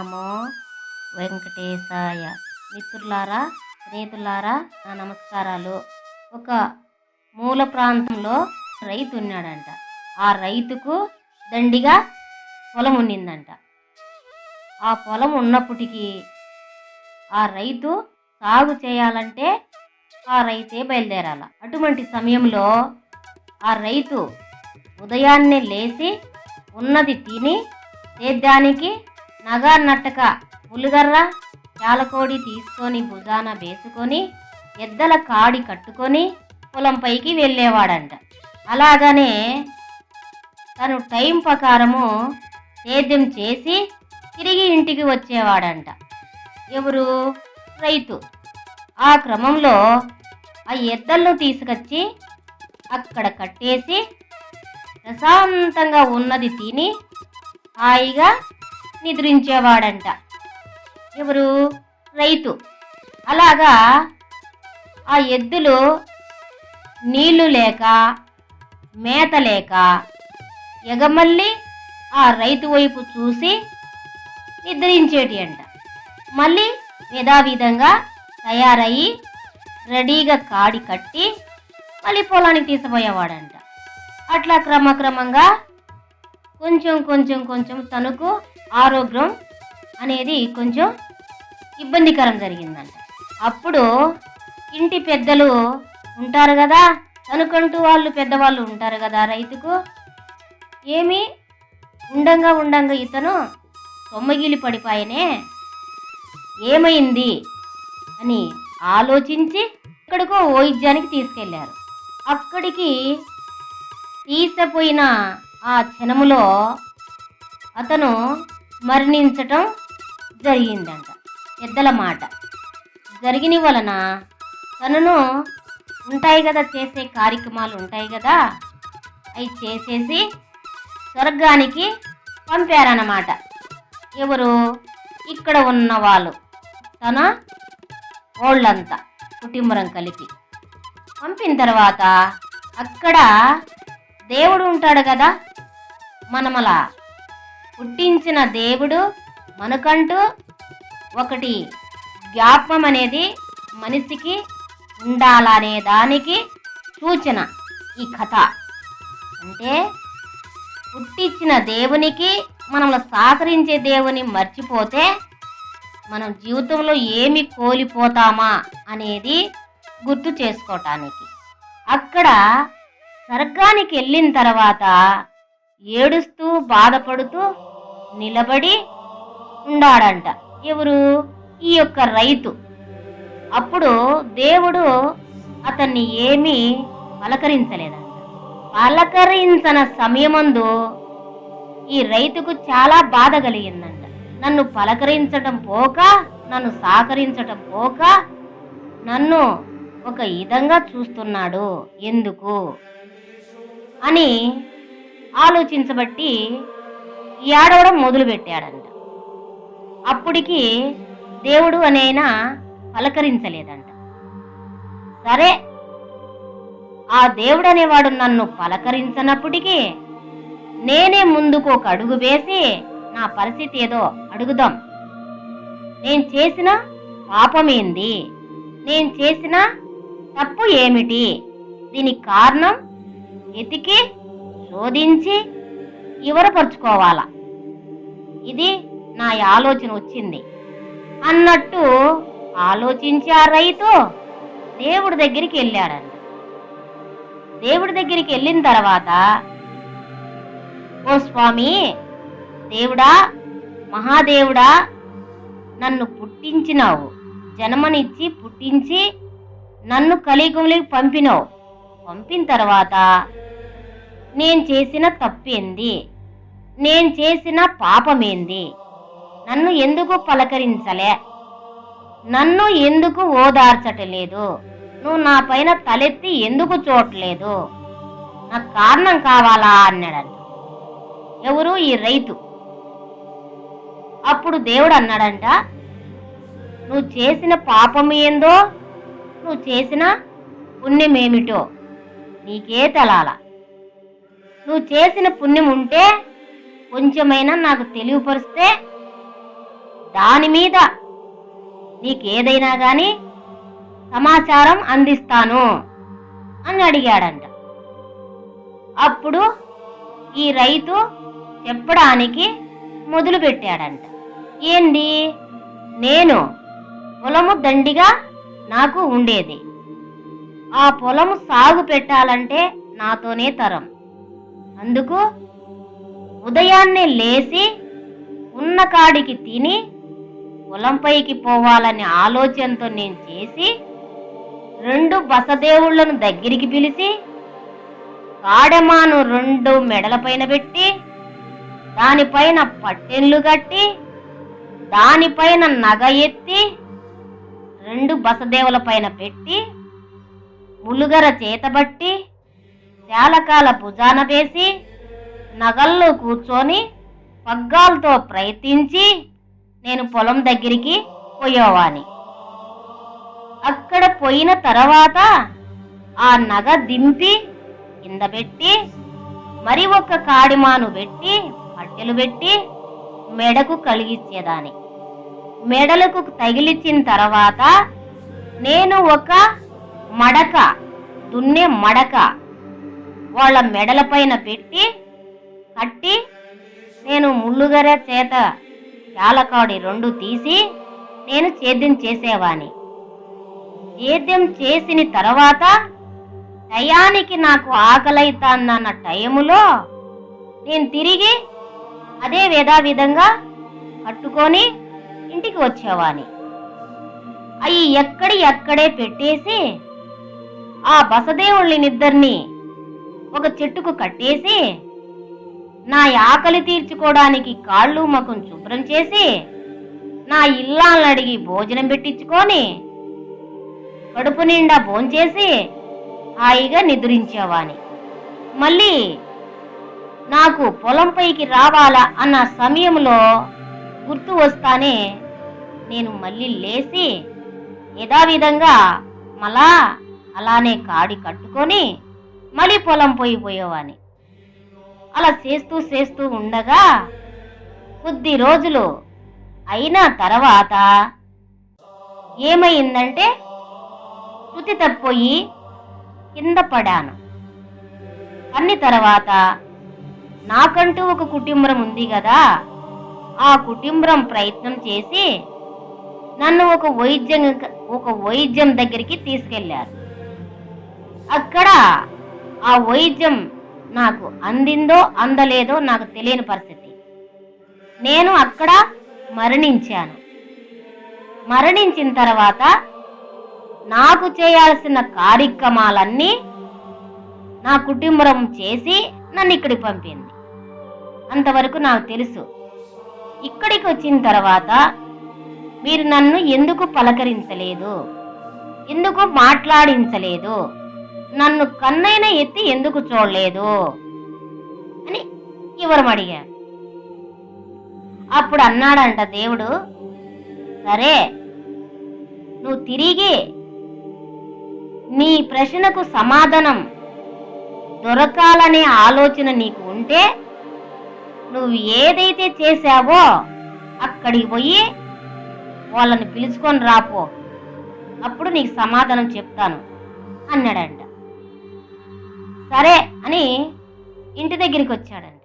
నమో వెంకటేశాయ. మిత్రులారా రైతులారా నా నమస్కారాలు. ఒక మూల ప్రాంతంలో రైతు ఉన్నాడంట. ఆ రైతుకు దండిగా పొలం ఉండిందంట ఆ పొలం ఉన్నప్పటికీ ఆ రైతు సాగు చేయాలంటే ఆ రైతే బయలుదేరాల. అటువంటి సమయంలో ఆ రైతు ఉదయాన్నే లేచి ఉన్నది తిని సేద్యానికి నగా నట్టక పులిగర్ర చాలకోడి తీసుకొని భుజాన వేసుకొని ఎద్దల కాడి కట్టుకొని పొలంపైకి వెళ్ళేవాడంట. అలాగనే తను టైం ప్రకారము సేద్యం చేసి తిరిగి ఇంటికి వచ్చేవాడంట. ఎవరు? రైతు. ఆ క్రమంలో ఆ ఎద్దలను తీసుకొచ్చి అక్కడ కట్టేసి ప్రశాంతంగా ఉన్నది తిని హాయిగా నిద్రించేవాడంట. ఎవరు? రైతు. అలాగా ఆ ఎద్దులు నీళ్ళు లేక మేత లేక ఎగమల్లి ఆ రైతు వైపు చూసి నిద్రించేటి అంట. మళ్ళీ యథావిధంగా తయారయ్యి రెడీగా కాడి కట్టి మళ్ళీ పొలానికి తీసిపోయేవాడంట అట్లా క్రమక్రమంగా కొంచెం కొంచెం కొంచెం తనకు ఆరోగ్యం అనేది కొంచెం ఇబ్బందికరం జరిగిందంట. అప్పుడు ఇంటి పెద్దలు ఉంటారు కదా తనకంటూ వాళ్ళు పెద్దవాళ్ళు ఉంటారు కదా రైతుకు ఏమి ఉండంగా ఉండంగా ఇతను సొమ్మగిలి పడిపాయనే ఏమైంది అని ఆలోచించి ఎక్కడికో వైద్యానికి తీసుకెళ్ళారు. అక్కడికి తీసపోయిన ఆ క్షణములో అతను మరణించటం జరిగిందంట. పెద్దల మాట. జరిగిన వలన తనను ఉంటాయి కదా చేసే కార్యక్రమాలు ఉంటాయి కదా అవి చేసేసి స్వర్గానికి పంపారన్నమాట. ఎవరు? ఇక్కడ ఉన్న వాళ్ళు తన ఓళ్ళంతా కుటుంబం కలిపి. పంపిన తర్వాత అక్కడ దేవుడు ఉంటాడు కదా మనమలా పుట్టించిన దేవుడు మనకంటూ ఒకటి జ్ఞాపం అనేది మనిషికి ఉండాలనే దానికి సూచన ఈ కథ. అంటే పుట్టించిన దేవునికి మనం సహకరించే దేవుని మర్చిపోతే మనం జీవితంలో ఏమి కోల్పోతామా అనేది గుర్తు చేసుకోవటానికి అక్కడ స్వర్గానికి వెళ్ళిన తర్వాత ఏడుస్తూ బాధపడుతూ నిలబడి ఉండాడంట. ఎవరు? ఈ యొక్క రైతు. అప్పుడు దేవుడు అతన్ని ఏమీ పలకరించలేదంట. పలకరించిన సమయమందు ఈ రైతుకు చాలా బాధ కలిగిందంట. నన్ను పలకరించటం పోక నన్ను సహకరించటం పోక నన్ను ఒక విధంగా చూస్తున్నాడు. ఎందుకు? అని ఆలోచించబట్టి ఏడవడం మొదలుపెట్టాడంట. అప్పటికి దేవుడు అనైనా పలకరించలేదంట. సరే ఆ దేవుడు అనేవాడు నన్ను పలకరించనప్పటికీ నేనే ముందుకు ఒక అడుగు వేసి నా పరిస్థితి ఏదో అడుగుదాం. నేను చేసిన పాపమేంది? నేను చేసిన తప్పు ఏమిటి? దీనికి కారణం ఎతికి శోధించి ఇవరపరుచుకోవాలా ఇది నా ఆలోచన వచ్చింది. అన్నట్టు ఆలోచించి ఆ రైతు దేవుడి దగ్గరికి వెళ్ళాడంట. దేవుడి దగ్గరికి వెళ్ళిన తర్వాత ఓ స్వామి దేవుడా మహాదేవుడా నన్ను పుట్టించినావు. జన్మనిచ్చి పుట్టించి నన్ను కలిగుమలికి పంపినావు. పంపిన తర్వాత నేను చేసిన తప్పేంది? నేను చేసిన పాపమేంది? నన్ను ఎందుకు పలకరించలే? నన్ను ఎందుకు ఓదార్చటలేదు? నువ్వు నా పైన తలెత్తి ఎందుకు చూడలేదు? నాకు కారణం కావాలా? అన్నాడంట. ఎవరు? ఈ రైతు. అప్పుడు దేవుడు అన్నాడంట నువ్వు చేసిన పాపం ఏందో నువ్వు చేసిన పుణ్యమేమిటో? నీకే తెలాల. నువ్వు చేసిన పుణ్యం ఉంటే కొంచెమైనా నాకు తెలియపరిస్తే దాని మీద నీకేదైనా గాని సమాచారం అందిస్తాను అని అడిగాడంట. అప్పుడు ఈ రైతు చెప్పడానికి మొదలు పెట్టాడంట ఏంది? నేను పొలము దండిగా నాకు ఉండేది. ఆ పొలము సాగు పెట్టాలంటే నాతోనే తరం. అందుకు ఉదయాన్నే లేచి ఉన్న కాడికి తిని పొలంపైకి పోవాలనే ఆలోచనతో నేను చేసి రెండు బసదేవుళ్ళను దగ్గరికి పిలిచి కాడెమాను రెండు మెడలపైన పెట్టి దానిపైన పట్టెన్లు కట్టి దానిపైన నగ ఎత్తి రెండు బసదేవుల పైన పెట్టి ములుగర చేతబట్టి శాలకాల భుజాన వేసి నగల్లో కూర్చొని పగ్గాలతో ప్రయత్నించి నేను పొలం దగ్గరికి పోయేవాని అక్కడ పోయిన తర్వాత ఆ నగ దింపి కింద పెట్టి మరి ఒక కాడిమాను పెట్టి పట్టెలు పెట్టి మెడకు కలిగించేదాని మెడలకు తగిలిచ్చిన తర్వాత నేను ఒక మడక దున్నే మడక వాళ్ళ మెడల పైన పెట్టి కట్టి నేను ముళ్ళుగర చేత చాలకాడి రెండు తీసి నేను సేద్యం చేసేవాని సేద్యం చేసిన తర్వాత టయానికి నాకు ఆకలైతాందన్న టైములో నేను తిరిగి అదే విధంగా కట్టుకొని ఇంటికి వచ్చేవాని అవి ఎక్కడి ఎక్కడే పెట్టేసి ఆ బసదేవుళ్ళనిద్దరినీ ఒక చెట్టుకు కట్టేసి నా ఆకలి తీర్చుకోవడానికి కాళ్ళు మకం శుభ్రం చేసి నా ఇల్లాలను అడిగి భోజనం పెట్టించుకొని కడుపు నిండా భోంచేసి హాయిగా నిద్రించేవాని మళ్ళీ నాకు పొలంపైకి రావాలా అన్న సమయంలో గుర్తు వస్తానే నేను మళ్ళీ లేచి యథావిధంగా మళ్ళా అలానే కాడి కట్టుకొని మళ్ళీ పొలం పోయి పోయేవాని అలా చేస్తూ చేస్తూ ఉండగా కొద్ది రోజులు అయిన తర్వాత ఏమైందంటే శృతి తప్పోయి కింద పడాను. అన్ని తర్వాత నాకంటూ ఒక కుటుంబం ఉంది కదా ఆ కుటుంబం ప్రయత్నం చేసి నన్ను ఒక వైద్యం ఒక వైద్యం దగ్గరికి తీసుకెళ్ళారు. అక్కడ ఆ వైద్యం నాకు అందిందో అందలేదో నాకు తెలియని పరిస్థితి. నేను అక్కడ మరణించాను. మరణించిన తర్వాత నాకు చేయాల్సిన కార్యక్రమాలన్నీ నా కుటుంబం చేసి నన్ను ఇక్కడికి పంపింది. అంతవరకు నాకు తెలుసు. ఇక్కడికి వచ్చిన తర్వాత మీరు నన్ను ఎందుకు పలకరించలేదు? ఎందుకు మాట్లాడించలేదు? నన్ను కన్నైన ఎత్తి ఎందుకు చూడలేదు? అని వివరం అడిగారు. అప్పుడు అన్నాడంట దేవుడు సరే నువ్వు తిరిగి నీ ప్రశ్నకు సమాధానం దొరకాలనే ఆలోచన నీకు ఉంటే నువ్వు ఏదైతే చేశావో అక్కడికి పోయి వాళ్ళని పిలుచుకొని రాపో అప్పుడు నీకు సమాధానం చెప్తాను అన్నాడంట. సరే అని ఇంటి దగ్గరికి వచ్చాడండి.